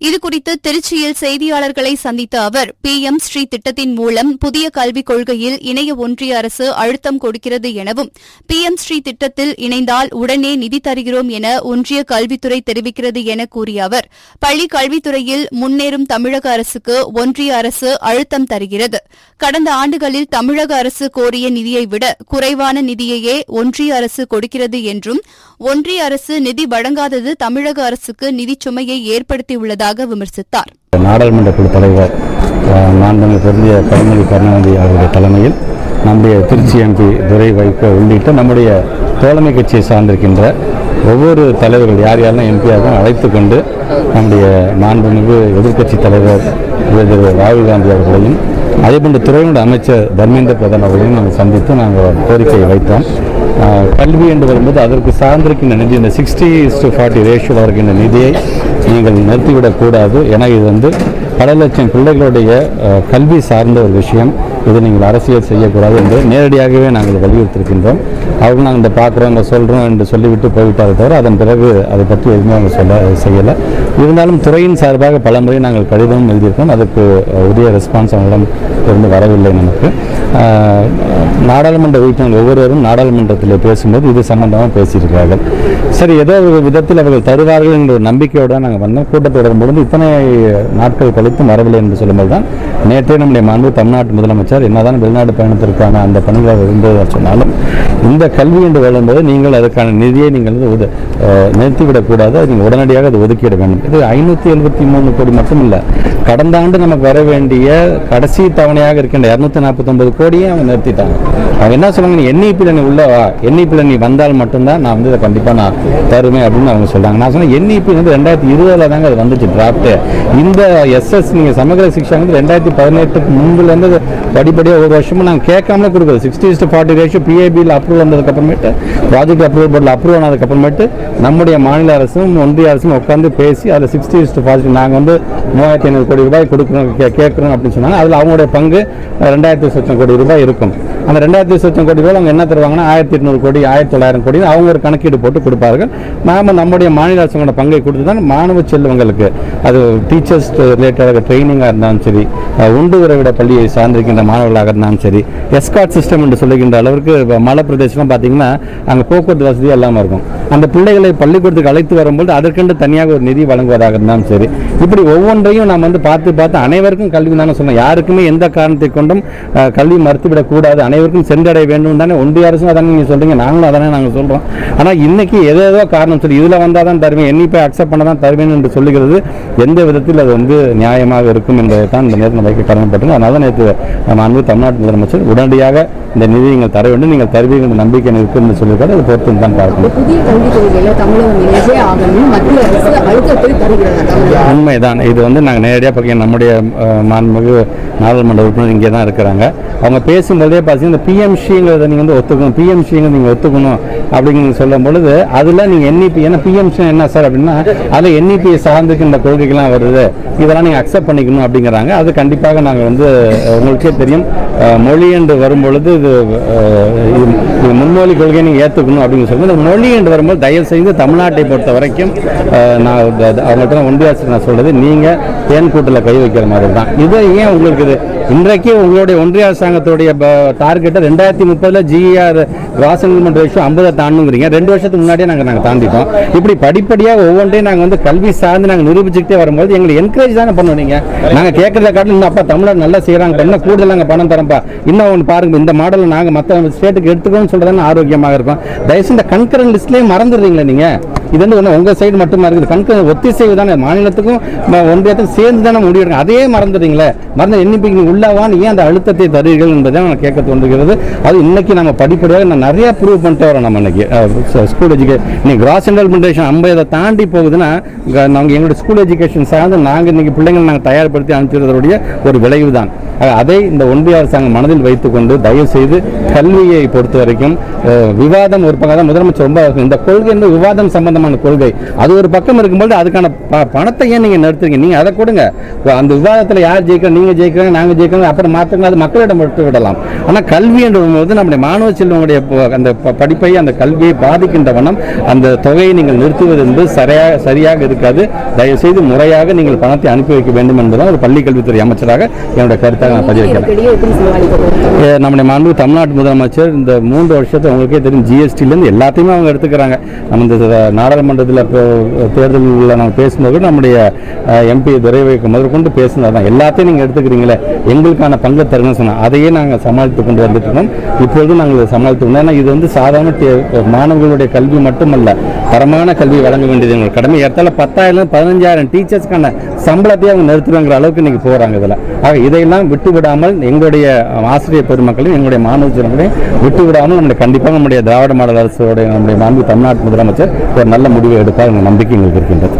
இதுகுறித்து திருச்சியில் செய்தியாளர்களை சந்தித்த அவர் பி எம் ஸ்ரீ திட்டத்தின் மூலம் புதிய கல்விக் கொள்கையில் இணைய ஒன்றிய அரசு அழுத்தம் கொடுக்கிறது எனவும் பி எம் ஸ்ரீ திட்டத்தில் இணைந்தால் உடனே நிதி தருகிறோம் என ஒன்றிய கல்வித்துறை தெரிவிக்கிறது என கூறிய அவர் பள்ளி கல்வித்துறையில் முன்னேறும் தமிழக அரசுக்கு ஒன்றிய அரசு அழுத்தம் தருகிறது. கடந்த ஆண்டுகளில் தமிழக அரசு கோரிய நிதியை விட குறைவான நிதியையே ஒன்றிய அரசு கொடுக்கிறது என்றும் ஒன்றிய அரசு நிதி வழங்காதது தமிழக அரசுக்கு நிதிச் சுமையை ஏற்படுத்தியுள்ளதாக விமர்சித்தார். நாடாளுமன்ற குழு தலைவர் நான் பொருந்திய கருணாநிதி கருணாநிதி அவருடைய தலைமையில் நம்முடைய திருச்சி எம்பி துரை வைகோ உள்ளிட்ட நம்முடைய தோழமை கட்சியை சார்ந்திருக்கின்ற ஒவ்வொரு தலைவர்கள் யார் யாரெல்லாம் எம்பியாக அழைத்து கொண்டு நம்முடைய மாண்புமிகு எதிர்க்கட்சி தலைவர் திரு ராகுல் காந்தி அவர்களையும் அதேபோன்று துறையினுடைய அமைச்சர் தர்மேந்திர பிரதான் அவர்களையும் நாங்கள் சந்தித்து நாங்கள் கோரிக்கையை வைத்தோம். கல்வி என்று வரும்போது அதற்கு சார்ந்திருக்கின்ற நிதி இந்த சிக்ஸ்டி டு ஃபார்ட்டி ரேஷியோவில் இருக்கின்ற நிதியை நீங்கள் நிறுத்திவிடக்கூடாது. ஏன்னா இது வந்து பல லட்சம் பிள்ளைகளுடைய கல்வி சார்ந்த ஒரு விஷயம். இது நீங்கள் அரசியல் செய்யக்கூடாது என்று நேரடியாகவே நாங்கள் வலியுறுத்திருக்கின்றோம் அவங்க நாங்கள் இந்த பார்க்குறோம் இங்கே சொல்கிறோம் என்று சொல்லிவிட்டு போய்விட்டாரு தவிர அதன் பிறகு அதை பற்றி எதுவுமே அவங்க சொல்ல செய்யலை. இருந்தாலும் துறையின் சார்பாக பல முறை நாங்கள் கடிதமும் எழுதியிருக்கோம். அதற்கு உரிய ரெஸ்பான்ஸ் அவங்களிடம் இருந்து வரவில்லை நமக்கு. நாடாளுமன்ற உறுப்பினர்கள் ஒவ்வொருவரும் நாடாளுமன்றத்தில் பேசும்போது இது சம்பந்தமாக பேசியிருக்கிறார்கள். சரி ஏதோ ஒரு விதத்தில் அவர்கள் தருவார்கள் என்ற ஒரு நம்பிக்கையோடு தான் நாங்கள் வந்தோம். கூட்டத் தொடரும் இத்தனை நாட்கள் கழித்தும் வரவில்லை என்று சொல்லும்போது தான் நேற்றே நம்முடைய மாண்பு தமிழ்நாட்டு முதலமைச்சர் என்னதான் வெளிநாடு பயணத்திற்கான அந்த பணிகள் இருந்ததாக சொன்னாலும் இந்த கல்வி என்று வரும்போது நீங்கள் அதுக்கான நிதியை நீங்கள் வந்து நிறுத்திவிடக்கூடாது. அது நீங்கள் உடனடியாக அது ஒதுக்கிட வேண்டும். இது ஐநூற்றி எழுபத்தி மூணு கோடி மட்டும் இல்லை கடந்த ஆண்டு நமக்கு வர வேண்டிய கடைசி தவணையாக இருக்கின்ற இரநூத்தி நாற்பத்தொன்பது கோடியே அவங்க நிறுத்திட்டாங்க. அவங்க என்ன சொல்றாங்க? நீ என்இபியில் நீ உள்ள வா. என்இபியில் நீ வந்தால் மட்டும்தான் நான் வந்து இதை கண்டிப்பாக நான் தருவேன் அப்படின்னு அவங்க சொல்கிறாங்க நான் சொன்னேன் என்இபி வந்து ரெண்டாயிரத்தி இருபதில் தாங்க அது வந்துச்சு டிராஃப்ட்டு இந்த எஸ்எஸ் நீங்கள் சமகர சிக்ஷா வந்து ரெண்டாயிரத்தி பதினெட்டுக்கு முன்புலேருந்து படிப்படியாக ஒரு வருஷமும் நாங்கள் கேட்காமலே கொடுக்குறது சிக்ஸ்டி டு ஃபார்ட்டி ரேஷியோ பிஏபியில் அப்ரூவல் வந்ததுக்கப்புறமேட்டு ப்ராஜெக்ட் அப்ரூவல் போர்டில் ஆனதுக்கு ஆனதுக்கப்புறமேட்டு நம்முடைய மாநில அரசும் ஒன்றிய அரசும் உட்காந்து பேசி அதில் சிக்ஸ்டி டு ஃபார்ட்டி நாங்கள் வந்து மூவாயிரத்தி ஐநூறு கோடி ரூபாய் கொடுக்குறோம் கேட்குறோம் அப்படின்னு சொன்னாங்க. அதில் அவங்களுடைய பங்கு ரெண்டாயிரத்தி லட்சம் கோடி ரூபாய் இருக்கும். அந்த ரெண்டாயிரத்தி லட்சம் கோடி ரூபாய் அவங்க என்ன தருவாங்கன்னா ஆயிரத்தி எட்நூறு கோடி ஆயிரத்தி தொள்ளாயிரம் கோடி அவங்க ஒரு கணக்கீடு போட்டு கொடுப்பார்கள். நாம நம்முடைய மாநில அரசுங்களோட பங்கை கொடுத்து தான் மாணவ செல்வங்களுக்கு அது டீச்சர்ஸ் ரிலேட்டடாக ட்ரைனிங்காக இருந்தாலும் சரி உண்டு உறவிட பள்ளியை சார்ந்திருக்கின்ற மாணவர்களாக இருந்தாலும் சரி எஸ்காட் சிஸ்டம் என்று சொல்லுகின்ற அளவிற்கு மலை பிரதேசம் பார்த்தீங்கன்னா அங்கே போக்குவரத்து வசதி இல்லாமல் இருக்கும். அந்த பிள்ளைகளை பள்ளிக்கூடத்துக்கு அழைத்து வரும்போது அதற்கென்று தனியாக ஒரு நிதி வழங்குவதாக இருந்தாலும் சரி. இப்படி ஒவ்வொன்றையும் நாம் வந்து பார்த்து பார்த்து அனைவருக்கும் கல்வி தானே சொன்னோம் யாருக்குமே எந்த காரணத்தை கொண்டும் கல்வி மறுத்துவிடக்கூடாது அனைவருக்கும் சென்றடைய வேண்டும் தானே. ஒன்றிய அரசும் அதானே நீங்கள் சொல்கிறீங்க நாங்களும் அதானே நாங்கள் சொல்றோம். ஆனால் இன்னைக்கு எதோ ஏதோ காரணம் சொல்லி இதில் வந்தால் தான் தருவேன் எண்ணிப்பை அக்செப்ட் பண்ண தான் தருவேன் என்று சொல்லுகிறது. எந்த விதத்தில் அது வந்து நியாயமாக இருக்கும் என்பதை தான் இந்த நேரத்தில் வைக்க கடமைப்பட்டது அதனால் தான் நேற்று நம்ம அன்பு தமிழ்நாட்டு முதலமைச்சர் உடனடியாக இந்த நிதி நீங்கள் தர வேண்டும் நீங்கள் தருவீர்கள் என்ற நம்பிக்கை எனக்கு இருக்குன்னு சொல்லியிருக்காரு. அதை பொறுத்து தான் பார்க்கணும் புதிய கல்விக் கொள்கையில தமிழகம் இணைஞ்சே ஆகணும் மத்திய அரசு அழுத்தத்தை தருகிறது. உண்மைதான். இது வந்து நாங்கள் நேரடியாக பார்க்க நம்முடைய மாண்புமிகு நாடாளுமன்ற உறுப்பினர் இங்கே தான் இருக்கிறாங்க. அவங்க பேசும்போதே பார்த்தீங்கன்னா இந்த பிஎம்சிங்கிறத நீங்கள் வந்து ஒத்துக்கணும். பிஎம்சிங்கிறத நீங்கள் ஒத்துக்கணும் அப்படிங்கிறது சொல்லும் பொழுது அதில் நீங்கள் என்இபி ஏன்னா பிஎம்சி என்ன சார் அப்படின்னா அதில் என்இபி சார்ந்திருக்கின்ற கொள்கைகள்லாம் வருது. இதெல்லாம் நீங்கள் அக்செப்ட் பண்ணிக்கணும் அப்படிங்கிறாங்க. அது கண்டிப்பாக நாங்கள் வந்து உங்களுக்கே தெரியும். மொழி என்று வரும்பொழுது இது அஹ், முன்மொழி கொள்கையை நீங்கள் ஏற்றுக்கணும் அப்படின்னு சொல்லி இந்த மொழி என்று வரும்போது தயவு செய்து தமிழ்நாட்டை பொறுத்த வரைக்கும் நான் அவங்கள்ட்ட நான் ஒன்றிய ஆசிரியர் நான் சொல்றது நீங்கள் தேன் கூட்டில் கை வைக்கிற மாதிரி தான் இது ஏன் உங்களுக்கு இது இன்றைக்கு உங்களுடைய ஒன்றிய அரசாங்கத்துடைய டார்கெட்டை ரெண்டாயிரத்தி முப்பதில் ஜிஆர் கிராஸ் இன்வெஸ்ட்மெண்ட் ரேஷியோ ஐம்பதை தாண்டுங்கிறீங்க. ரெண்டு வருஷத்துக்கு முன்னாடியே நாங்கள் நாங்கள் தாண்டிட்டோம். இப்படி படிப்படியாக ஒவ்வொன்றையும் நாங்கள் வந்து கல்வி சார்ந்து நாங்கள் நிரூபிச்சுக்கிட்டே வரும்போது எங்களை என்கரேஜ் தானே பண்ணுவோம் நீங்கள் நாங்கள் கேட்கறத காட்டில் இன்னும் அப்பா தமிழர் நல்லா செய்கிறாங்க இன்னும் கூடுதல் நாங்கள் பணம் தரப்பா இன்னும் ஒன்று பாருங்க இந்த மாடலை நாங்கள் மற்ற ஸ்டேட்டுக்கு எடுத்துக்கணும்னு சொல்கிறதான ஆரோக்கியமாக இருக்கும். தயவுசெய்து இந்த கண்கரன் லிஸ்ட்லேயே மறந்துடுறீங்களா நீங்கள் இது வந்து ஒன்று உங்கள் சைடு மட்டுமா இருக்குது. கண்க ஒத்திசைவு தானே. மாநிலத்துக்கும் ஒன்றியத்துக்கும் சேர்ந்து தானே முடிவு அதே மறந்துடுறீங்களே மறந்து எண்ணிப்பைக்கு நீங்க உள்ளவான்னு ஏன் அந்த அழுத்தத்தை தருவீர்கள் என்பதை நான் கேட்க தோன்றுகிறது. அது இன்னைக்கு நம்ம படிப்படியாக நான் நிறைய ப்ரூவ் பண்ணிட்டு வரோம் நம்ம இன்னைக்கு. ஸ்கூல் எஜுகேஷன் இன்னைக்கு கிராஸ் இன்வெஸ்ட்மெண்டேஷன் ஐம்பதை தாண்டி போகுதுன்னா நாங்கள் எங்களுடைய ஸ்கூல் எஜுகேஷன் சார்ந்து நாங்கள் இன்னைக்கு பிள்ளைங்களை நாங்கள் தயார்படுத்தி அனுப்பிச்சிருந்ததுடைய ஒரு விளைவு தான். அதை இந்த ஒன்றிய அரசாங்கம் மனதில் வைத்துக்கொண்டு தயவு செய்து கல்வியை பொறுத்த வரைக்கும் விவாதம் ஒரு பக்கம் தான் முதலமைச்சர் ரொம்ப இந்த கொள்கை விவாதம் சம்பந்தம் விதமான கொள்கை. அது ஒரு பக்கம் இருக்கும்போது அதுக்கான பணத்தை ஏன் நீங்க நிறுத்துறீங்க? நீங்க அதை கொடுங்க. அந்த விவாதத்தில் யார் ஜெயிக்கிறோம் நீங்க ஜெயிக்கிறாங்க நாங்க ஜெயிக்கிறோம் அப்புறம் மாற்றுங்க அது மக்களிடம் விட்டு விடலாம். ஆனா கல்வி என்ற போது நம்முடைய மாணவ செல்வங்களுடைய அந்த படிப்பை அந்த கல்வியை பாதிக்கின்ற வண்ணம் அந்த தொகையை நீங்கள் நிறுத்துவது என்பது சரியாக சரியாக இருக்காது. தயவுசெய்து முறையாக நீங்கள் பணத்தை அனுப்பி வைக்க வேண்டும் என்பதுதான் ஒரு பள்ளி கல்வித்துறை அமைச்சராக என்னுடைய கருத்தாக நான் போறோம் ஏ, நம்முடைய மாண்பு தமிழ்நாட்டு முதலமைச்சர் இந்த மூன்று வருஷத்தை உங்களுக்கே தெரியும் ஜிஎஸ்டிலேருந்து எல்லாத்தையுமே அவங்க எடுத்துக்கிறாங்க. நம்ம இந்த நாடாளுமன்றத்தில் தேர்தலில் நாங்கள் பேசும்போது நம்முடைய எம்பி துரைவைக்கு முதற்கொண்டு பேசுனது தான். எல்லாத்தையும் நீங்கள் எடுத்துக்கிறீங்களே? எங்களுக்கான பங்கு தருங்கன்னு சொன்னால் அதையே நாங்கள் சமாளித்து கொண்டு வந்துட்டுருக்கோம் இப்பொழுது நாங்கள் இதை சமாளித்து கொண்டு ஏன்னா இது வந்து சாதாரண மாணவர்களுடைய கல்வி மட்டுமல்ல தரமான கல்வி வழங்க வேண்டியது எங்களோட கடமை. ஏற்றால பத்தாயிரம் பதினஞ்சாயிரம் டீச்சர்ஸ்க்கான சம்பளத்தையும் அவங்க நிறுத்துவாங்கிற அளவுக்கு இன்னைக்கு போகிறாங்க இதில். ஆக இதையெல்லாம் விட்டு விடாமல் எங்களுடைய ஆசிரியர் பெருமக்களையும் எங்களுடைய மாணவ செல்வங்களையும் விட்டு விடாமல் நம்முடைய கண்டிப்பாக நம்முடைய திராவிட மாடல் அரசோடைய நம்முடைய மாண்பு தமிழ்நாட்டு முதலமைச்சர் ஒரு நல்ல முடிவை எடுப்பார் என்ற நம்பிக்கை எங்களுக்கு இருக்கின்றது.